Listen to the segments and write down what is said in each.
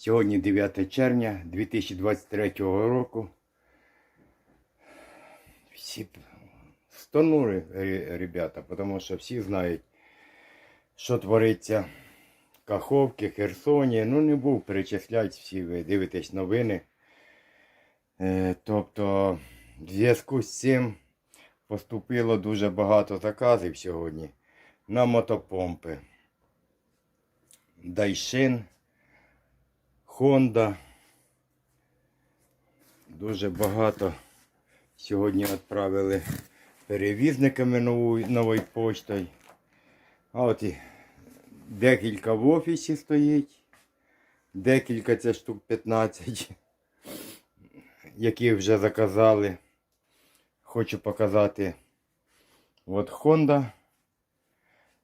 Сьогодні 9 червня 2023 року. Всі стонули ребята, тому що всі знають, що твориться в Каховці, Херсоні. Ну, не був перечисляти, всі ви дивитесь новини. Е, Тобто, в зв'язку з цим поступило дуже багато заказів сьогодні на мотопомпи. Дайшин, Honda. Дуже багато сьогодні відправили перевізниками новою, поштою. А от і декілька в офісі стоїть. Декілька це штук 15, які вже заказали. Хочу показати от Honda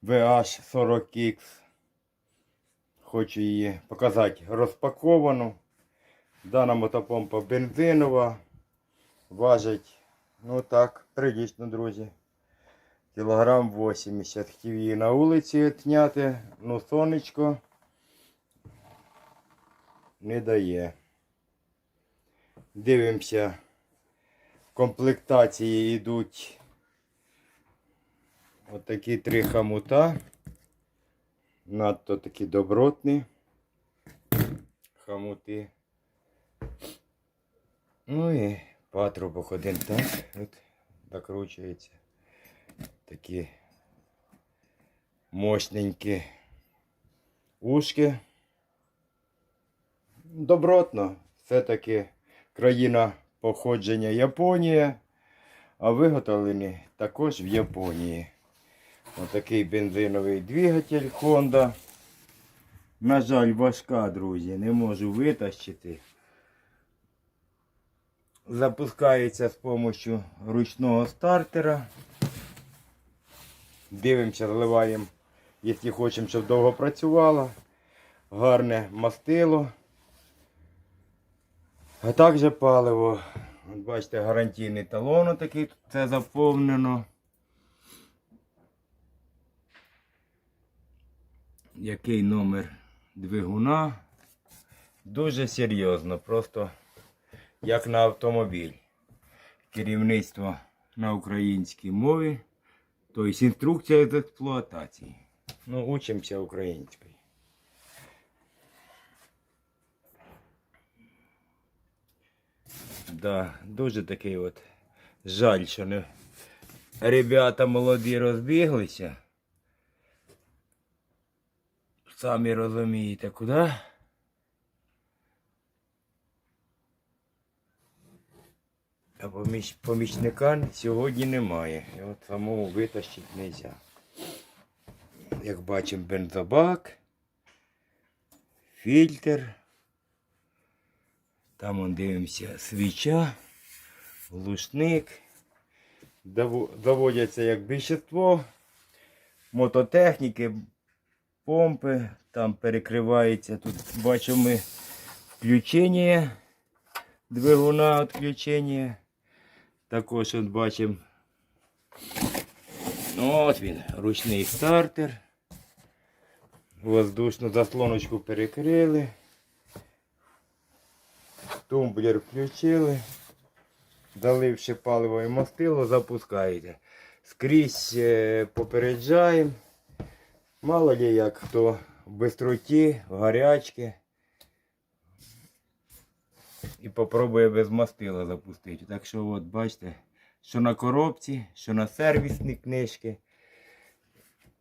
VH40X. Хочу її показати розпаковану. Дана мотопомпа бензинова. Важить, ну так, прилічно, друзі. Кілограм 80. Хотів її на вулиці відняти, ну сонечко не дає. Дивимося. Комплектації йдуть отакі три хамута. Надто такі добротні хамути. Ну і патрубок один так, от докручується. Такі мощненькі ушки. Добротно. Все-таки країна походження Японія, а виготовлені також в Японії. Отакий бензиновий двигатель Honda. На жаль, важка, друзі, не можу витащити. Запускається з допомогою ручного стартера. Дивимося, заливаємо, якщо хочемо, щоб довго працювала. Гарне мастило. А також паливо. Бачите, гарантійний талон такий, це заповнено. Який номер двигуна? Дуже серйозно, просто як на автомобіль. Керівництво на українській мові. Тобто інструкція з експлуатації. Ну, учимося українською. Да, дуже такий от жаль, що не ребята молоді розбіглися. Самі розумієте, куди? А поміч, помічника сьогодні немає. І от самому витащити не можна. Як бачимо, бензобак, фільтр. Там он дивимося свіча, глушник. Заво- Заводяться як більшіство. Мототехніки, помпи, там перекривається. Тут бачимо включення двигуна відключення. Також от бачимо. От він, ручний стартер. Воздушну заслоночку перекрили. Тумблер включили. Заливши паливо і мастило, запускаєте. Скрізь е, попереджаємо. Мало ли як хто в бистроті, в гарячки. І попробує без мастила запустити. Так що от бачите, що на коробці, що на сервісні книжки.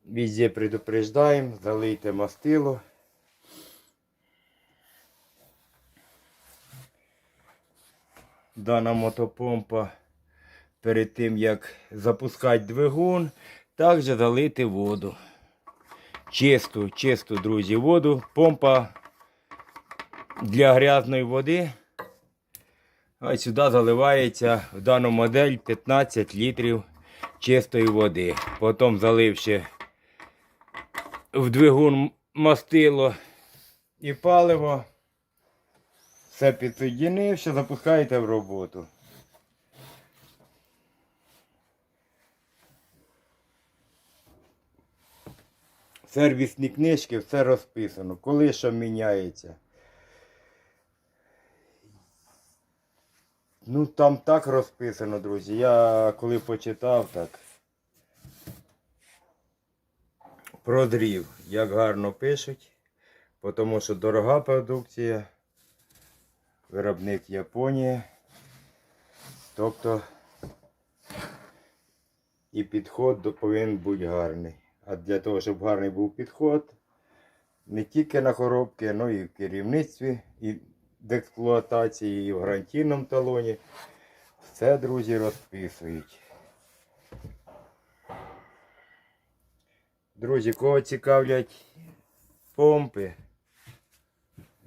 Везде предупреждаємо, залийте мастило. Дана мотопомпа перед тим як запускати двигун, також залити воду. Чисту, чисту, друзі, воду. Помпа для грязної води. Ось сюди заливається в дану модель 15 літрів чистої води. Потім заливши в двигун мастило і паливо. Все підсоєдинивши, запускаєте в роботу. сервісні книжки, все розписано, коли що міняється. Ну там так розписано, друзі. Я коли почитав, так прозрів, як гарно пишуть, тому що дорога продукція, виробник Японії. Тобто і підход повинен бути гарний. А для того, щоб гарний був підход, не тільки на коробки, але і в керівництві, і в експлуатації, і в гарантійному талоні. Все, друзі, розписують. Друзі, кого цікавлять помпи,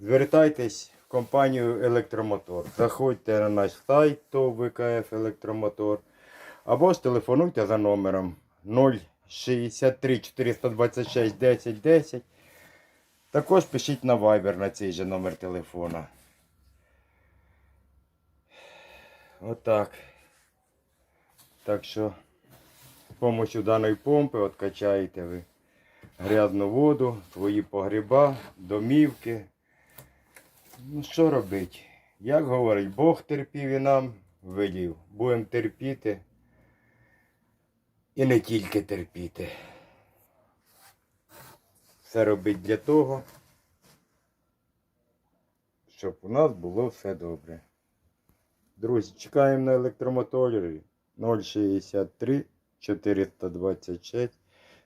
звертайтесь в компанію Електромотор. Заходьте на наш сайт ТОВ ВКФ Електромотор. Або ж за номером 063 426 10 10. Також пишіть на Viber на цей же номер телефона. Отак. Так що з допомогою даної помпи откачаєте ви грязну воду, свої погріба, домівки. Ну що робити? Як говорить, Бог терпів і нам велів. Будемо терпіти. І не тільки терпіти. Все робить для того, щоб у нас було все добре. Друзі, чекаємо на електромоторі 063 426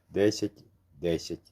10 10.